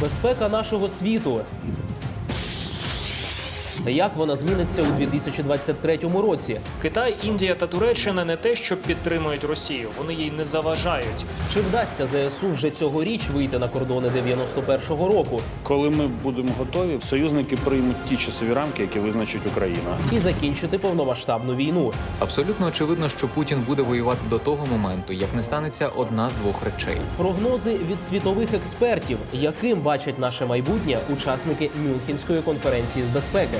Безпека нашого світу. Як вона зміниться у 2023 році? Китай, Індія та Туреччина не те, що підтримують Росію, вони їй не заважають. Чи вдасться ЗСУ вже цьогоріч вийти на кордони 91-го року Коли ми будемо готові, союзники приймуть ті часові рамки, які визначить Україна. і закінчити повномасштабну війну? Абсолютно очевидно, що Путін буде воювати до того моменту, як не станеться одна з двох речей. Прогнози від світових експертів, яким бачать наше майбутнє учасники Мюнхенської конференції з безпеки.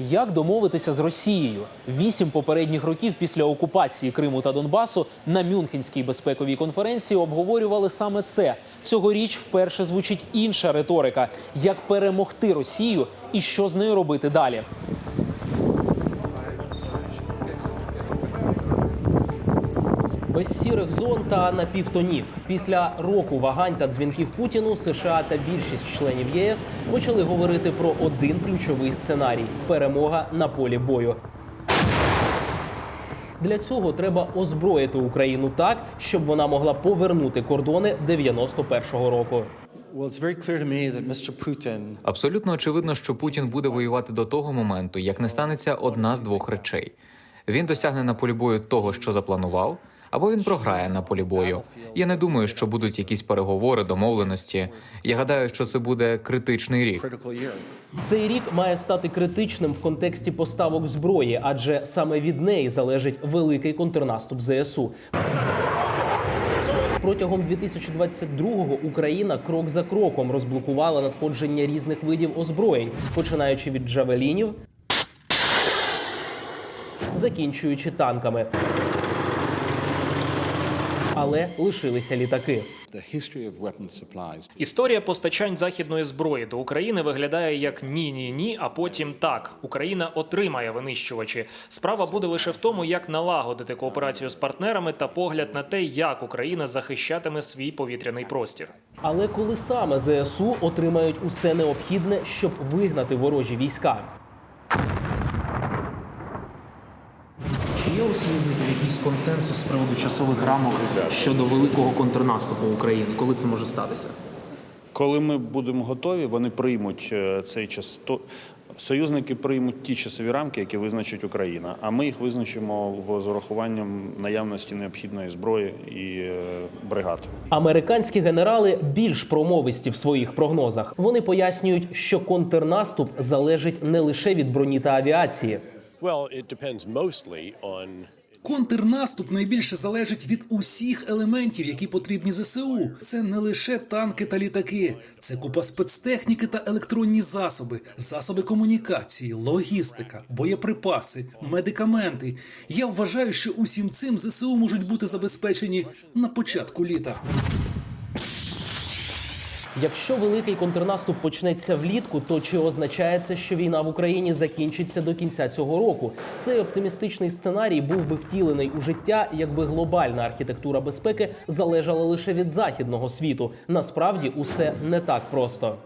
Як домовитися з Росією? Вісім попередніх років після окупації Криму та Донбасу на Мюнхенській безпековій конференції обговорювали саме це. Цьогоріч вперше звучить інша риторика: як перемогти Росію і що з нею робити далі. Без сірих зон та напівтонів. Після року вагань та дзвінків Путіну США та більшість членів ЄС почали говорити про один ключовий сценарій перемога на полі бою. Для цього треба озброїти Україну так, щоб вона могла повернути кордони 91-го року. Абсолютно очевидно, що Путін буде воювати до того моменту, як не станеться одна з двох речей. Він досягне на полі бою того, що запланував, або він програє на полі бою. Я не думаю, що будуть якісь переговори, домовленості. Я гадаю, що це буде критичний рік. Цей рік має стати критичним в контексті поставок зброї, адже саме від неї залежить великий контрнаступ ЗСУ. Протягом 2022-го Україна крок за кроком розблокувала надходження різних видів озброєнь, починаючи від джавелінів, закінчуючи танками. Але лишилися літаки. Історія постачань західної зброї до України виглядає як ні, ні, ні, а потім так. Україна отримає винищувачі. Справа буде лише в тому, як налагодити кооперацію з партнерами та погляд на те, як Україна захищатиме свій повітряний простір. Але коли саме ЗСУ отримають усе необхідне, щоб вигнати ворожі війська? Є у союзників якийсь консенсус з приводу часових рамок щодо великого контрнаступу України? Коли це може статися? Коли ми будемо готові, вони приймуть е, цей час. То союзники приймуть ті часові рамки, які визначить Україна. А ми їх визначимо в- з урахуванням наявності необхідної зброї і е, бригад. Американські генерали більш промовисті в своїх прогнозах. Вони пояснюють, що контрнаступ залежить не лише від броні та авіації. Контрнаступ найбільше залежить від усіх елементів, які потрібні ЗСУ. Це не лише танки та літаки, це купа спецтехніки та електронні засоби, засоби комунікації, логістика, боєприпаси, медикаменти. Я вважаю, що усім цим ЗСУ можуть бути забезпечені на початку літа. Якщо великий контрнаступ почнеться влітку, то чи означає це, що війна в Україні закінчиться до кінця цього року? Цей оптимістичний сценарій був би втілений у життя, якби глобальна архітектура безпеки залежала лише від західного світу. Насправді усе не так просто.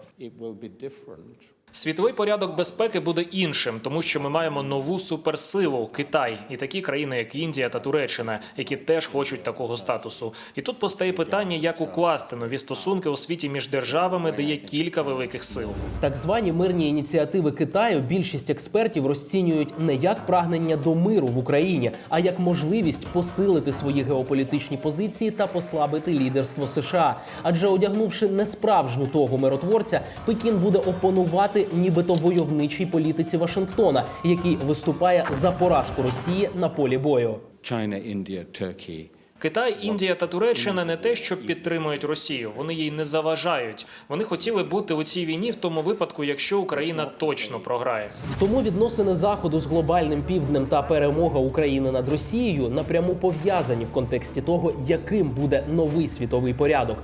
Світовий порядок безпеки буде іншим, тому що ми маємо нову суперсилу Китай і такі країни, як Індія та Туреччина, які теж хочуть такого статусу. І тут постає питання, як укласти нові стосунки у світі між державами, де є кілька великих сил. Так звані мирні ініціативи Китаю більшість експертів розцінюють не як прагнення до миру в Україні, а як можливість посилити свої геополітичні позиції та послабити лідерство США. Адже одягнувши несправжню того миротворця, Пекін буде опонувати нібито войовничій політиці Вашингтона, який виступає за поразку Росії на полі бою. China, India, Turkey. Китай, Індія та Туреччина не те, що підтримують Росію, вони їй не заважають. Вони хотіли бути у цій війні в тому випадку, якщо Україна точно програє. Тому відносини заходу з глобальним півднем та перемога України над Росією напряму пов'язані в контексті того, яким буде новий світовий порядок.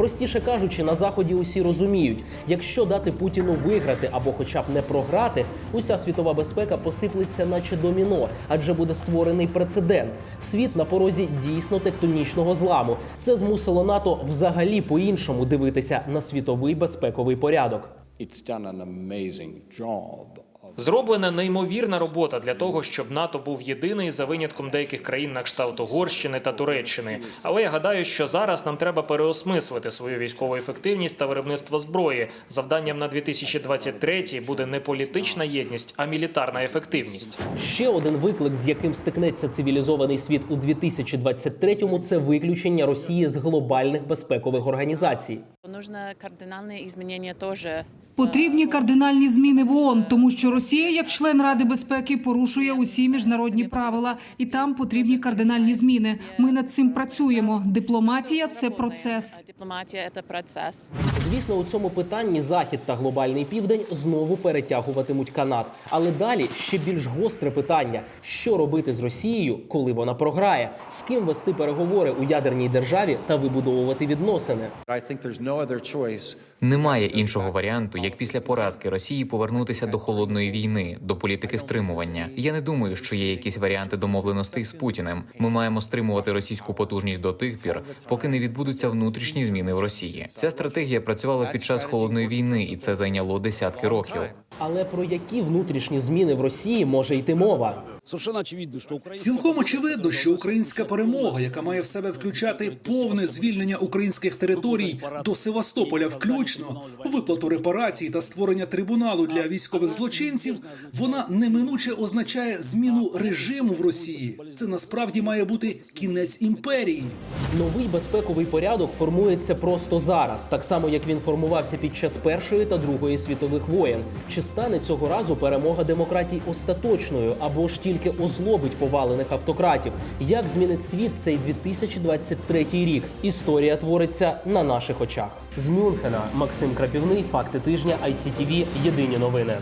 Простіше кажучи, на заході усі розуміють, якщо дати Путіну виграти або хоча б не програти, уся світова безпека посиплеться, наче доміно, адже буде створений прецедент. Світ на порозі дійсно тектонічного зламу. Це змусило НАТО взагалі по-іншому дивитися на світовий безпековий порядок. It's done an amazing job Зроблена неймовірна робота для того, щоб НАТО був єдиний за винятком деяких країн на кшталт Угорщини та Туреччини. Але я гадаю, що зараз нам треба переосмислити свою військову ефективність та виробництво зброї. Завданням на 2023 буде не політична єдність, а мілітарна ефективність. Ще один виклик, з яким стикнеться цивілізований світ у 2023-му – це виключення Росії з глобальних безпекових організацій. Нужно кардинальные изменения тоже. Потрібні кардинальні зміни в ООН, тому що Росія, як член Ради безпеки, порушує усі міжнародні правила, і там потрібні кардинальні зміни. Ми над цим працюємо. Дипломатія це процес. Дипломатия – это процесс. Звісно, у цьому питанні Захід та глобальний південь знову перетягуватимуть канат. Але далі ще більш гостре питання: що робити з Росією, коли вона програє, з ким вести переговори у ядерній державі та вибудовувати відносини. Немає іншого варіанту, як після поразки Росії повернутися до холодної війни, до політики стримування. Я не думаю, що є якісь варіанти домовленостей з Путіним. Ми маємо стримувати російську потужність до тих пір, поки не відбудуться внутрішні зміни в Росії. Ця стратегія працювала під час холодної війни, і це зайняло десятки років. Але про які внутрішні зміни в Росії може йти мова? Цілком очевидно, що українська перемога, яка має в себе включати повне звільнення українських територій до Севастополя, включно виплату репарацій та створення трибуналу для військових злочинців, вона неминуче означає зміну режиму в Росії. Це насправді має бути кінець імперії. Новий безпековий порядок формується просто зараз, так само як він формувався під час першої та другої світових воєн. Чи стане цього разу перемога демократій остаточною або ж тільки озлобить повалених автократів? Як змінить світ цей 2023 рік? Історія твориться на наших очах. З Мюнхена Максим Крапівний, факти тижня ICTV, Єдині новини.